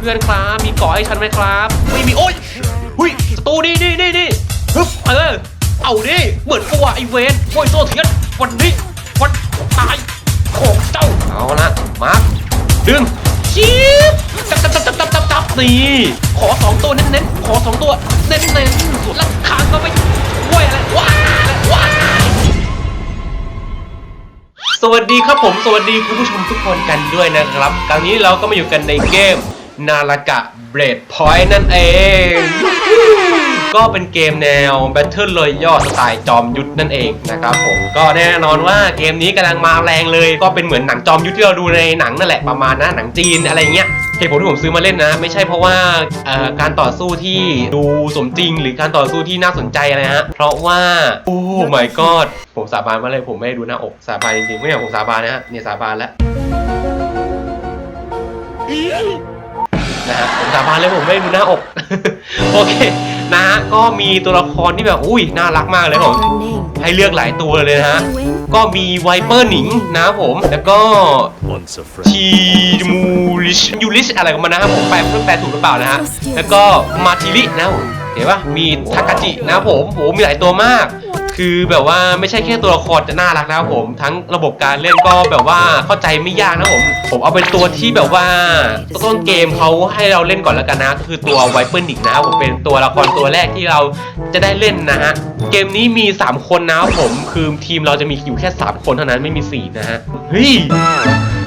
เพื่อนครับ มีเกาะให้ฉันไหมครับไม่มีโอ้ยหุยสตูนี่นี่นี่นี่ฮึบเออเอาดิเหมือนกับว่าไอเวนโอ้ยโซเทียนวันนี้วันตายของเจ้าเอาละมาร์คดึงชิบจับจับจับจับจับจับนี่ขอสองตัวเน้นๆขอสองตัวเน้นๆแล้วขางก็ไปว้ยอะไรว้าว้าสวัสดีครับผม สวัสดีคุณผู้ชมทุกคนกันด้วยนะครับ ครั้งนี้เราก็มาอยู่กันในเกม นาฬกะเบรดพอยต์นั่นเอง ก็เป็นเกมแนว Battle Royale สไตล์จอมยุทธนั่นเองนะครับผมก็แน่นอนว่าเกมนี้กำลังมาแรงเลย ก็เป็นเหมือนหนังจอมยุทธที่เราดูในหนังนั่นแหละประมาณนะหนังจีนอะไรเงี้ยเหตุผลที่ผมซื้อมาเล่นนะ ไม่ใช่เพราะว่าการต่อสู้ที่ดูสมจริง หรือการต่อสู้ที่น่าสนใจอะไรฮะเพราะว่า โอ้ my god ผมสาบานมาเลยผมไม่ได้ดูหน้าอกสาบานจริงๆไม่อยากผมสาบานนะฮะเนี่ยสาบานแล้ว นะฮะผมสาบานเลยผมไม่ได้ดูหน้าอก โอเคนะฮะก็มีตัวละครที่แบบอุ้ยน่ารักมากเลยผม Her name. ให้เลือกหลายตัวเลยนะฮะ You win. ก็มีไวเปอร์หนิงนะครับผม แล้วก็ Once a friend. ทีมูลิชยูลิชอะไรของมันนะครับผมแปลเพื่อแปลถูกหรือเปล่านะฮะแล้วก็มาทิรินะครับผมเห็นปะมีทากาจินะครับผมโหมีหลายตัวมาก คือแบบว่าไม่ใช่แค่ตัวละครจะน่ารักนะครับผม ทั้งระบบการเล่นก็แบบว่าเข้าใจไม่ยากนะผมผมเอาเป็นตัวที่แบบว่าต้นเกมเขาให้เราเล่นก่อนแล้วกันนะคือตัวไวเปอร์นิกนะผมเป็นตัวละครตัวแรกที่เราจะได้เล่นนะฮะเกมนี้มี 3 คนนะผมคือทีมเราจะมีอยู่แค่ 3 คนเท่านั้นไม่มี4นะฮะเฮ้ย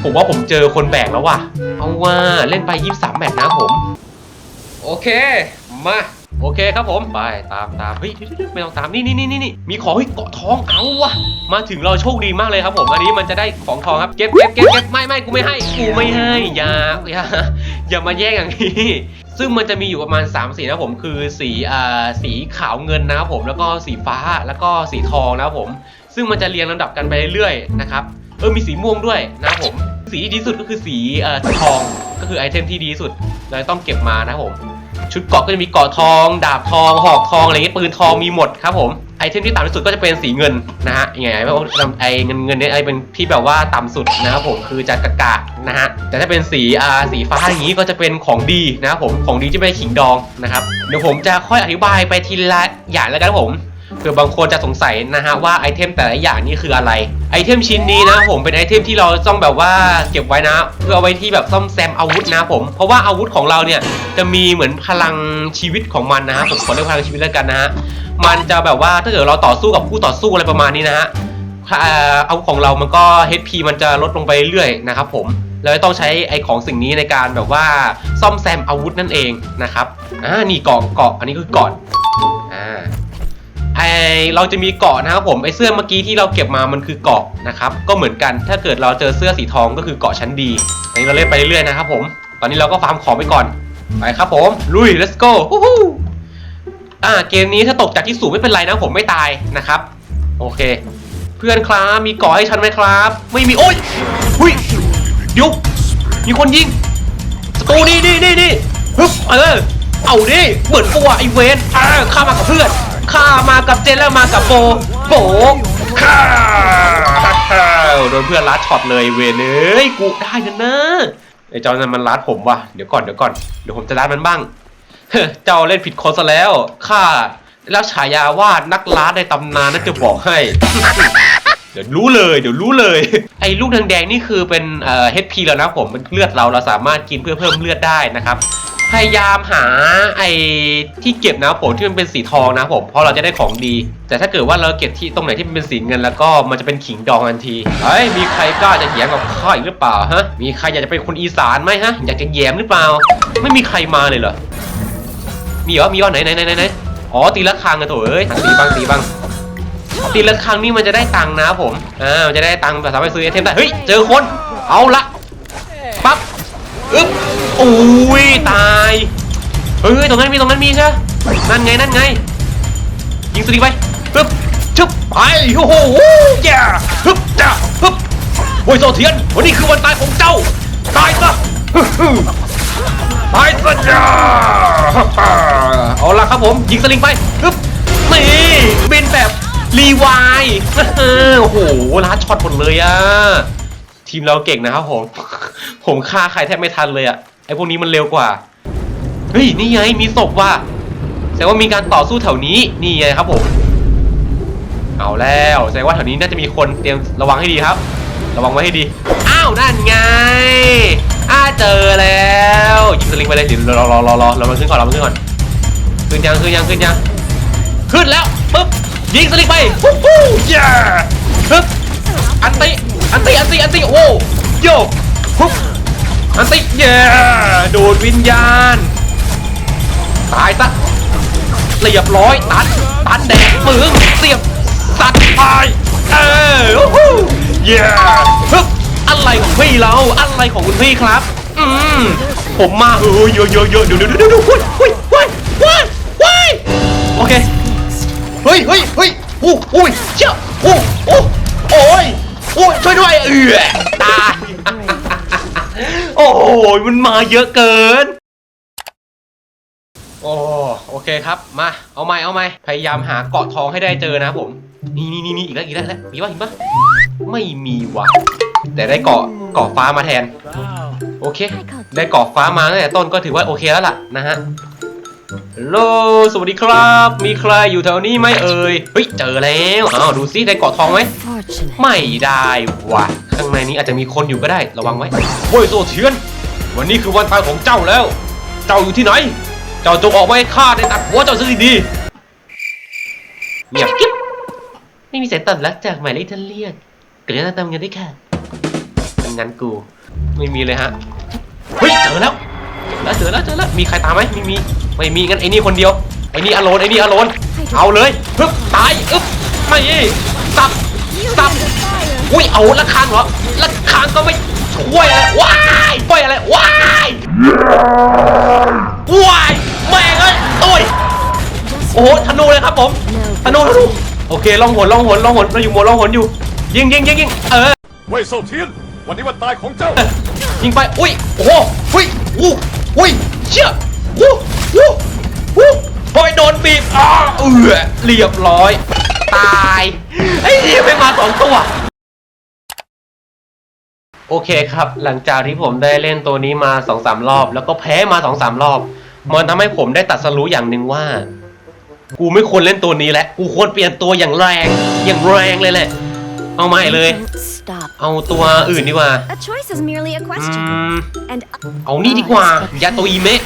ผมว่าผมเจอคนแบกแล้วว่ะ เอาว่าเล่นไป 23 แมตช์นะผม โอเค มา โอเคครับผมไปตามตามเฮ้ยไม่ต้องตามนี่นี่นี่นี่นมีของให้เกาะทองเอาวะมาถึงเราโชคดีมากเลยครับผมอันนี้มันจะได้ของทองครับเก็บเก็บเก็บเก็บไม่ไม่กูไม่ให้กูไม่ให้อย่าอย่าอย่ามาแย่งอย่างนี้ซึ่งมันจะมีอยู่ประมาณ 3 สีนะผมคือสีอ่าสีขาวเงินนะครับผมแล้วก็สีฟ้าแล้วก็สีทองนะครับผม ซึ่งมันจะเรียงลำดับกันไปเรื่อยๆนะครับเออมีสีม่วงด้วยนะครับผม สีที่ดีสุดก็คือสีเอ่อทองก็คือไอเทมที่ดีสุดเราต้องเก็บมานะครับผม ชุดเกราะก็จะมีเกราะทอง ดาบทอง หอกทองอะไรเงี้ยปืนทองมีหมดครับผมไอเทมที่ต่ำที่สุดก็จะเป็นสีเงินนะฮะยังไงเพราะว่าไอเงินเงินเนี่ยไอเป็นที่แบบว่าต่ำสุดนะครับผมคือจะกะกะนะฮะแต่ถ้าเป็นสีอ่าสีฟ้าอย่างนี้ก็จะเป็นของดีนะครับผมของดีจะเป็นขิงดองนะครับเดี๋ยวผมจะค่อยอธิบายไปทีละอย่างแล้วกันผม เผื่อบางคนจะสงสัยนะฮะว่าไอเทมแต่ละอย่างนี่คืออะไร ไอเทมชิ้นนี้นะครับผมเป็นไอเทมที่เราต้องแบบว่าเก็บไว้นะ เพื่อเอาไว้ที่แบบซ่อมแซมอาวุธนะครับผม เพราะว่าอาวุธของเราเนี่ยจะมีเหมือนพลังชีวิตของมันนะฮะผมขอเรียกพลังชีวิตแล้วกันนะฮะมันจะแบบว่าถ้าเกิดเราต่อสู้กับคู่ต่อสู้อะไรประมาณนี้นะฮะเอ่ออาวุธของเรามันก็ HP มันจะลดลงไปเรื่อยๆนะครับผมแล้วต้องใช้ไอของสิ่งนี้ในการแบบว่าซ่อมแซมอาวุธนั่นเองนะครับอ่านี่เกาะเกาะอันนี้คือเกาะอ่าไอ เราจะมีเกาะนะครับผมไอเสื้อเมื่อกี้ที่เราเก็บมามันคือเกาะนะครับก็เหมือนกันถ้าเกิดเราเจอเสื้อสีทองก็คือเกาะชั้นดีอันนี้เราเล่นไปเรื่อยๆนะครับผมตอนนี้เราก็ฟาร์มของไปก่อนไปครับผมลุย let's go อ่าเกมนี้ถ้าตกจากที่สูงไม่เป็นไรนะผมไม่ตายนะครับ โอเค เพื่อนครับมีเกาะให้ฉันไหมครับ ไม่มีโอ้ยหุยยุบมีคนยิงสตูนี่นี่นี่นี่ฮึบเออเอาดิเหมือนกัวไอเวนอ่าข้ามากับเพื่อน ข้ามากับเจนแล้วมากับโบโบข้าโดนเพื่อนลัดช็อตเลยเวเอ้ยกูได้นะนะไอ้เจ้านั้นมันลัดผมว่ะเดี๋ยวก่อนเดี๋ยวก่อนเดี๋ยวผมจะลัดมันบ้างเฮ้อเจ้าเล่นผิดคนซะแล้วข้าได้รับฉายาว่านักลัดในตำนานนั่นจะบอกให้ เดี๋ยวรู้เลยเดี๋ยวรู้เลย ไอ้ลูกแดงๆนี่คือเป็นเอ่อ HP แล้วนะผมเป็นเลือดเราเราสามารถกินเพื่อเพิ่มเลือดได้นะครับ พยายามหาไอ้ที่เก็บนะผมที่มันเป็นสีทองนะผมเพราะเราจะได้ของดี แต่ถ้าเกิดว่าเราเก็บที่ตรงไหนที่มันเป็นสีเงิน แล้วก็มันจะเป็นขิงดองทันทีเฮ้ยมีใครกล้าจะแย้มกับข้าอีกหรือเปล่าฮะมีใครอยากจะเป็นคนอีสานไหมฮะอยากจะแย้มหรือเปล่า ไม่มีใครมาเลยเหรอมีเหรอมีวะไหนไหนไหนไหนไหนอ๋อตีละครังกันโถเอ้ยตีบ้างตีบ้างตีละครังนี่มันจะได้ตังค์นะผมอ่ามันจะได้ตังค์แบบสามารถซื้อไอเทมได้เฮ้ยเจอคนเอาละปั๊บอึ๊บ อุ้ยตายเฮ้ยตรงนั้นมีตรงนั้นมีใช่ไหมนั่นไงนั่นไงยิงสลิงไปปึ๊บชึบไปโอ้โหย่าฮึบจ้าฮึบโอ้ยโซเทียนวันนี้คือวันตายของเจ้าตายซะตายซะจ้าเอาละครับผมยิงสลิงไปฮึบนี่บินแบบรีไวายโอ้โหล้าช็อตหมดเลยอะทีมเราเก่งนะครับผม ผมฆ่าใครแทบไม่ทันเลยอะ ไอ้พวกนี้มันเร็วกว่า เฮ้ย นี่ไง มีศพว่ะแสดงว่ามีการต่อสู้แถวนี้ นี่ไงครับผม เอาแล้ว แสดงว่าแถวนี้น่าจะมีคนเตรียมระวังให้ดีครับ ระวังไว้ให้ดี อ้าว นั่นไง อ้าเจอแล้วยิงสลิงไปเลยเดี๋ยวรอรอรอรอเรามาขึ้นก่อนเรามาขึ้นก่อน ขึ้นยัง ขึ้นยัง ขึ้นยัง ขึ้นแล้ว ปึ๊บ ยิงสลิงไปฮู้ฮู้เย้ปึ๊บ อันติ อันติ อันติ อันติ โอ้โยปุ๊บ อันติเย้ดูดวิญญาณ ตายซะเรียบร้อยตันตันแดงมึงเสียบสัตว์ตายเออโอ้โหเย้ปึ๊บอะไรของพี่เราอะไรของคุณพี่ครับ อืมผมมาเฮ้ยเยอะเยอะเยอะดูดูดูดูดูหุ้ยหุ้ยหุ้ยหุ้ยหุ้ยโอเคเฮ้ยเฮ้ยเฮ้ยอู้อุ้ยเจ้าอู้อู้โอ้ยโอ้ยช่วยด้วยเอือตาย โอ้ยมันมาเยอะเกิน โอ้โอเคครับ มาเอาไม้เอาไม้พยายามหาเกาะทองให้ได้เจอนะผม นี่นี่นี่อีกแล้วอีกแล้วแล้วมีปะมีปะไม่มีว่ะแต่ได้เกาะเกาะฟ้ามาแทน โอเค ได้เกาะฟ้ามาตั้งแต่ต้นก็ถือว่าโอเคแล้วล่ะนะฮะ ฮัลโหลสวัสดีครับ มีใครอยู่แถวนี้ไหมเอ่ย เฮ้ย เจอแล้ว อ้าว ดูซิได้เกาะทองไหม Fortunate. ไม่ได้ว่ะข้างในนี้อาจจะมีคนอยู่ก็ได้ ระวังไว้โว้ยโซเทียน วันนี้คือวันตายของเจ้าแล้ว เจ้าอยู่ที่ไหน เจ้าจงออกมาให้ข้าได้ตัดหัวเจ้าซะดีๆเงียบกิ๊บไม่มีสายตอบรับจากหมายเลขท่านเรียกเกลือตามเงินด้วยค่ะงั้นกู ไม่มีเลยฮะ เฮ้ย เจอแล้ว เจอแล้ว เจอแล้ว เจอแล้ว มีใครตามไหมไม่มี ไม่มีงั้นไอ้นี่คนเดียวไอ้นี่อโลนไอ้นี่อโลนเอาเลยปึ๊บตายอึ๊บไม่สับสับอุ้ยเอาละคางเหรอละคางก็ไม่ช่วยอะไรว้ายช่วยอะไรว้ายว้ายแม่งเอ้ยโอ้ยโอ้โหธนูเลยครับผมธนูธนูโอเคล่องหนล่องหนล่องหนเราอยู่หมดล่องหนอยู่ ยิงยิงยิงยิงเออเว่ยเซาเทียนวันนี้วันตายของเจ้ายิงไปอุ้ยโอ้โหอุ้ยอู้อุ้ยเชี่ยวู้ วู้วู้พอยโดนบีบอ้าเอือเรียบร้อย ตายไอ้นี่ไม่มาสองตัวโอเคครับ หลังจากที่ผมได้เล่นตัวนี้มาสองสามรอบ แล้วก็แพ้มาสองสามรอบ มันทำให้ผมได้ตัดสรู้อย่างหนึ่งว่า กูไม่ควรเล่นตัวนี้แล้วกูควรเปลี่ยนตัวอย่างแรง อย่างแรงเลยแหละ เอาใหม่เลย Don't stop. เอาตัวอื่นดีกว่า A choice is merely a อื question. ม And เอานี่ดีกว่า ยาโตอิเมะ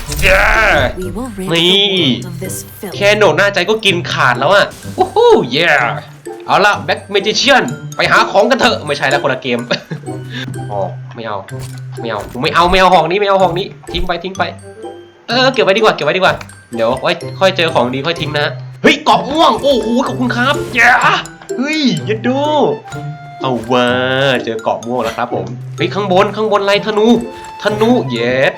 We will rid นี่ the world of this filth. แค่โหนดหน้าใจก็กินขาดแล้วอะโอ้โหเย่เอาละแบ็คเมจิเชียนไปหาของกันเถอะ ไม่ใช่แล้วคนละเกมหอกไม่เอา ไม่เอาไม่เอาไม่เอาหอกนี้ไม่เอาหอกนี้ ทิ้งไปทิ้งไป เออเก็บไว้ดีกว่าเก็บไว้ดีกว่า เดี๋ยวไว้ค่อยเจอของดีค่อยทิ้งนะเฮ้ยเกาะม่วง โอ้โหขอบคุณครับเย้ เฮ้ยยัดดู เอาว่าเจอกรอบม่วงแล้วครับผมเฮ้ยข้างบนข้างบนไรธนู ธนูเย็ด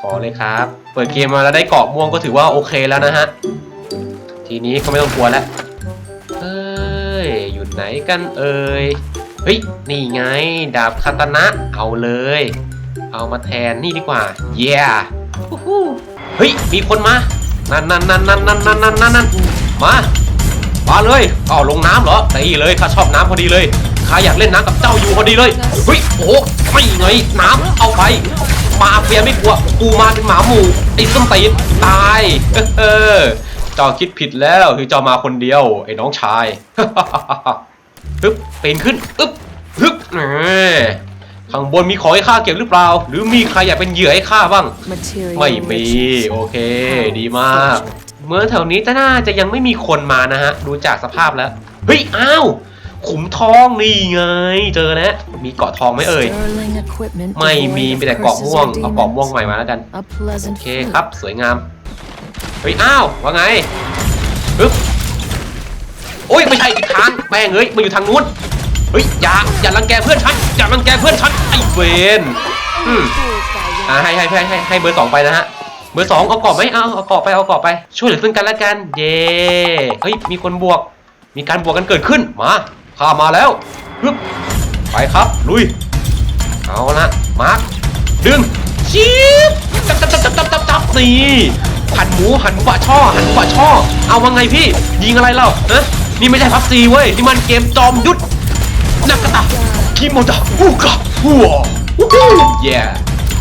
ขอเลยครับ เปิดเกมมาแล้วได้กรอบม่วงก็ถือว่าโอเคแล้วนะฮะ ทีนี้ก็ไม่ต้องกลัวแล้วเอ้ยอยู่ไหนกันเอ้ยเฮ้ยนี่ไง ดาบคาตนะเอาเลย เอามาแทนนี่ดีกว่า เย้เฮ้ยมีคนมา นั่นนั่นนั่นนั่นนั่นนั่นนั่นมา มาเลยอ้าวลงน้ำเหรอตีเลยข้าชอบน้ำพอดีเลยข้าอยากเล่นน้ำกับเจ้าอยู่พอดีเลยเฮ้ยโอ้ไม่ไงน้ำเอาไป มาเฟียไม่กลัวกูมาเป็นหมาหมู่ไอ้ส้มตีนตายเออจ้าคิดผิดแล้วคือเจ้ามาคนเดียว ไอ้น้องชายฮึบปีนขึ้นอึ๊บฮึบแหมข้างบนมีของให้ข้าเก็บหรือเปล่า หรือมีใครอยากเป็นเหยื่อให้ข้าบ้าง ไม่มี โอเค ดีมาก เมื่อแถวนี้จะน่าจะยังไม่มีคนมานะฮะ ดูจากสภาพแล้ว เฮ้ย อ้าว ขุมทองนี่ไง เจอแล้ว มีเกาะทองไหมเอ่ย Sterling equipment ไม่มี devoid of มีแต่เกาะ curses ม่วง or เอาเกาะม่วง demons. ใหม่มาแล้วกัน A pleasant โอเค fruit. ครับ สวยงาม เฮ้ย อ้าว ว่าไงฮึบโอ้ย ไม่ใช่อีกทางแม่งเอ้ยมาอยู่ทางนู้น เฮ้ย อย่า อย่ารังแกเพื่อนฉัน อย่ารังแกเพื่อนฉัน ไอ้เวนอืมอ่าให้ให้ให้ให้ให้เบอร์สองไปนะฮะ เบอร์สองเอากรอบไหมเอาเอากรอบไปเอากรอบไปช่วยเหลือซึ่งกันและกัน เย่เฮ้ยมีคนบวก มีการบวกกันเกิดขึ้นมาข้ามาแล้วฮึบไปครับลุยเอาละมาร์คดึงชีบจับจับจับจับจับจับจับนี่หันหมูหันหมูบะช่อหันหมูบะช่อ เอาว่าไงพี่ ยิงอะไรเล่าฮะนี่ไม่ใช่พับซีเว้ยนี่มันเกมจอมยุทธนักกะตะคิโมดะฮูกะฮัววู้ฮู้เย่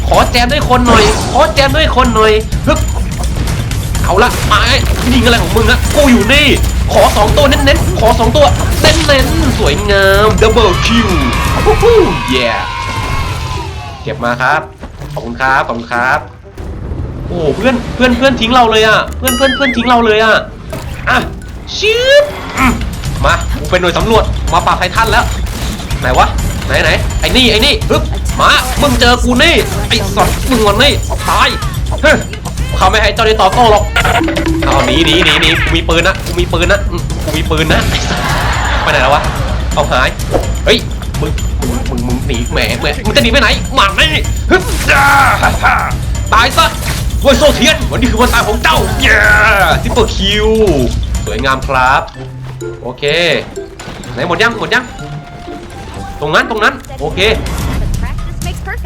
ขอแจมด้วยคนหน่อย ขอแจมด้วยคนหน่อยฮึบเอาละมาไอ้ยิงอะไรของมึงนะกูอยู่นี่ ขอสองตัวเน้นๆ ขอสองตัวเน้นๆ สวยงามดับเบิลคิวฮู้ฮู้เย้เก็บมาครับ ขอบคุณครับ ขอบคุณครับ โอ้เพื่อนเพื่อนเพื่อนทิ้งเราเลยอะเพื่อนเพื่อนเพื่อนทิ้งเราเลยอะอะชิบอืมมากูเป็นหน่วยสำรวจ มาปราบไททันแล้ว ไหนวะ ไหนไหนไอ้นี่ไอ้นี่ฮึบมามึงเจอกูนี่ไอ้สัตว์มึงวันนี่ตายเฮ้ยเขาไม่ให้เจ้าได้ต่อโต้หรอกเอาหนีหนีหนีหนีกูมีปืนนะกูมีปืนนะมกูมีปืนนะไปไหนแล้ววะเอาหายเฮ้ยมึงมึงมึงมึงหนีแหมแหมมึงจะหนีไปไหนหมันนี่ฮึบจ้าฮ่าฮ่าตายซะเวยโซเทียนวันนี้คือวันตายของเจ้าเย้ทิปเปอร์คิวสวยงามครับ โอเคไหนหมดยังหมดยัง ตรงนั้นตรงนั้น โอเค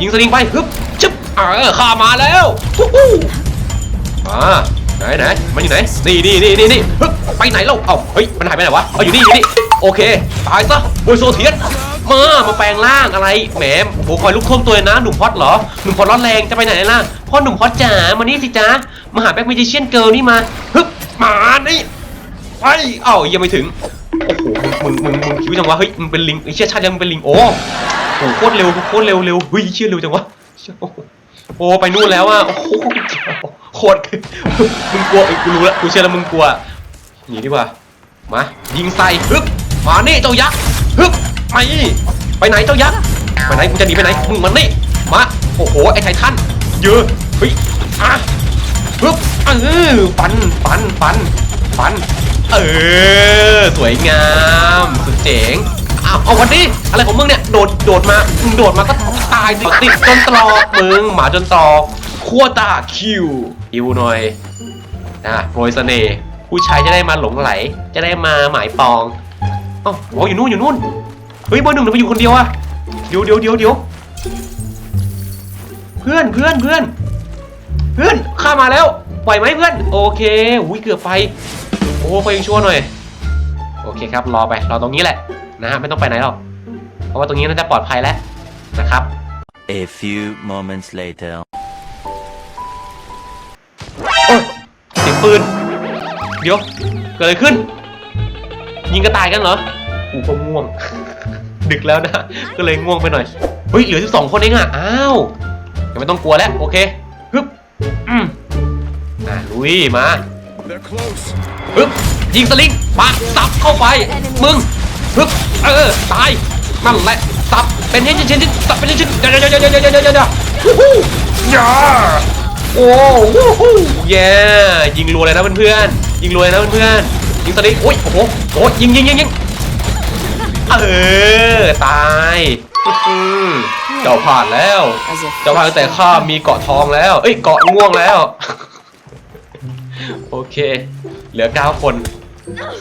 ยิงสลิงไปฮึบชึบเออข้ามาแล้วฮู้ฮู้มาไหนไหนมันอยู่ไหนนี่นี่นี่นี่นี่ฮึบไปไหนแล้วเอ้าเฮ้ยมันหายไปไหนวะเอาอยู่นี่อยู่นี่โอเคตายซะโวยโซเทียนมามาแปลงร่างอะไรแหมโอ้คอยลุกท่วมตัวเลยนะหนุ่มพอดเหรอหนุ่มพอดร้อนแรงจะไปไหนล่ะพ่อหนุ่มพอดจ๋ามานี่สิจ๊ะมาหาแบ็คมิจิเชียนเกิร์ลนี่มาฮึบมานี่ไปเอ้ายังไม่ถึง อ้โหมึงมึงมึงคิดว่าจังวะเฮ้ยมึงเป็นลิงไอ้เชี่ยชาติยังมึงเป็นลิงโอ้โหโคตรเร็วโคตรเร็วเร็วเฮ้ยเชื่อเร็วจังวะเชื่อโอ้โหโอ้ไปนู่นแล้วอะโอ้โหโคตรมึงกลัวไอ้กูรู้ล้วกูเชื่อแล้วมึงกลัวหนีดีกว่ามายิงใส่ฮึบมานี่เจ้ายักษ์ฮึบไปไปไหนเจ้ายักษ์ไปไหนมึงจะหนีไปไหนมึงมันนี่มาโอ้โหไอ้ไททันเยอะเฮ้ยอะฮึบเออฟันฟันฟัน ฟัน เออ สวยงาม สุดเจ๋งเอาเอาวันนี้อะไรของมึงเนี่ย โดด โดดมามึงโดดมาก็ตายดิติดจนตรอกมึง หมาจนตรอกขั้วตาคิวฮิวหน่อยนะโปรยเสน่ห์ผู้ชายจะได้มาหลงไหล จะได้มาหมายปองเอ้าโออยู่นู่นอยู่นู่น เฮ้ยเบอร์หนึ่งทำไมอยู่คนเดียวอะเดี๋ยวเดี๋ยวเดี๋ยวเดี๋ยวเพื่อนเพื่อนเพื่อนเพื่อนข้ามาแล้ว ปล่อยไหมเพื่อน โอเค อุ้ยเกือบไป โอ้ไฟยังชั่วหน่อย โอเคครับ รอไป รอตรงนี้แหละนะฮะ ไม่ต้องไปไหนหรอก เพราะว่าตรงนี้น่าจะปลอดภัยแล้วนะครับ A few moments later. โอ้ยเสียงปืน เดี๋ยว เกิดอะไรขึ้น ยิงกระต่ายกันเหรอกูก็ง่วง ดึกแล้วนะ ก็เลยง่วงไปหน่อย เฮ้ย เหลือสิบสองคนเองอะ อ้าวยังไม่ต้องกลัวแล้ว โอเคฮึบอืมอะลุย มา They're close. ฮึบยิงสลิงปะสับเข้าไป มึงฮึบเออตายนั่นแหละสับเป็นชิ้นชิ้นชิ้นสับเป็นชิ้นชิ้นเดี๋ยวเดี๋ยวเดี๋ยวเดี๋ยวเดี๋ยวเดี๋ยวฮู้ฮู้ยาโอ้วู้ฮู้เย้ยิงรัวเลยนะเพื่อนๆยิงรัวเลยนะเพื่อนๆยิงสลิงโอ้ยโอ้โหโอ้ยยิงยิงยิงยิงเออตายเจ้าผ่านแล้ว เจ้าพาตั้งแต่ข้ามีเกาะทองแล้ว เอ้ยเกาะง่วงแล้ว โอเค เหลือเก้าคน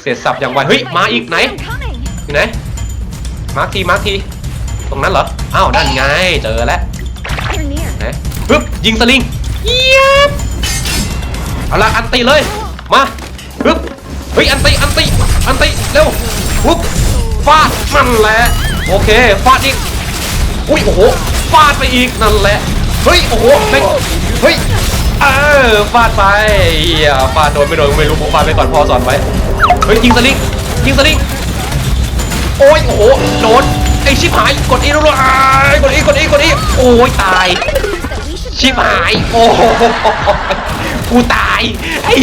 เสร็จสับอย่างไวเฮ้ย มาอีกไหน I'm coming. อยู่ไหน มาร์คที มาร์คที ตรงนั้นเหรอ อ้าวนั่นไง เจอแล้วไหนปึ๊บ ยิงสลิงเยียบเอาละอันตีเลย มาปึ๊บ เฮ้ย อันตี อันตี อันตี เร็วปึ๊บฟาดนั่นแหละ โอเค ฟาดอีก อุ้ย โอ้โห ฟาดไปอีกนั่นแหละ เฮ้ย โอ้โหเฮ้ย เออฟาดไปเฮียฟาดโดนไม่โดนไม่รู้ผมฟาดไปก่อนพ่อสอนไว้เฮ้ยยิงสลิงยิงสลิงโอ้ยโอ้โหโดนไอชิบหายกดอีรัวๆอ้ายกดอีกดอีกดอีโอ้ยตาย ชิบหายโอ้โหกูตายไอ้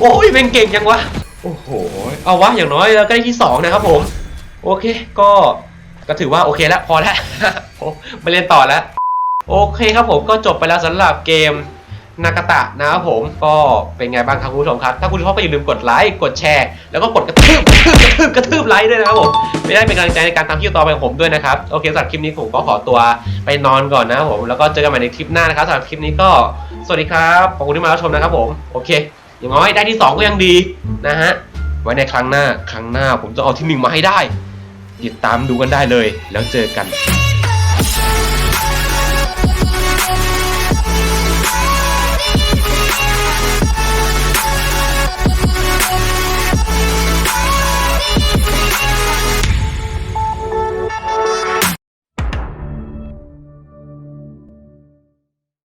โอ้ยเป็นเก่งจังวะโอ้โหเอาวะอย่างน้อยเราก็ได้ที่สองนะครับผม โอเคก็ก็ถือว่าโอเคแล้วพอแล้วไม่เล่นต่อแล้ว โอเคครับผมก็จบไปแล้วสำหรับเกมนากาตะนะครับผมก็เป็นไงบ้างครับคุณผู้ชมครับ ถ้าคุณชอบก็อย่าลืมกดไลค์กดแชร์ แล้วก็กดกระทืบกระทืบกระทืบกระทืบไลค์ด้วยนะครับผมไม่ได้เป็นกำลังใจในการทำคลิปต่อไปของผมด้วยนะครับโอเคสำหรับคลิปนี้ผมก็ขอตัวไปนอนก่อนนะครับผมแล้วก็เจอกันใหม่ในคลิปหน้านะครับสำหรับคลิปนี้ก็สวัสดีครับขอบคุณที่มารับชมนะครับผมโอเค อย่างน้อยได้ที่สองก็ยังดีนะฮะไว้ในครั้งหน้าครั้งหน้าผมจะเอาที่หนึ่งมาให้ได้ ติดตามดูกันได้เลย แล้วเจอกัน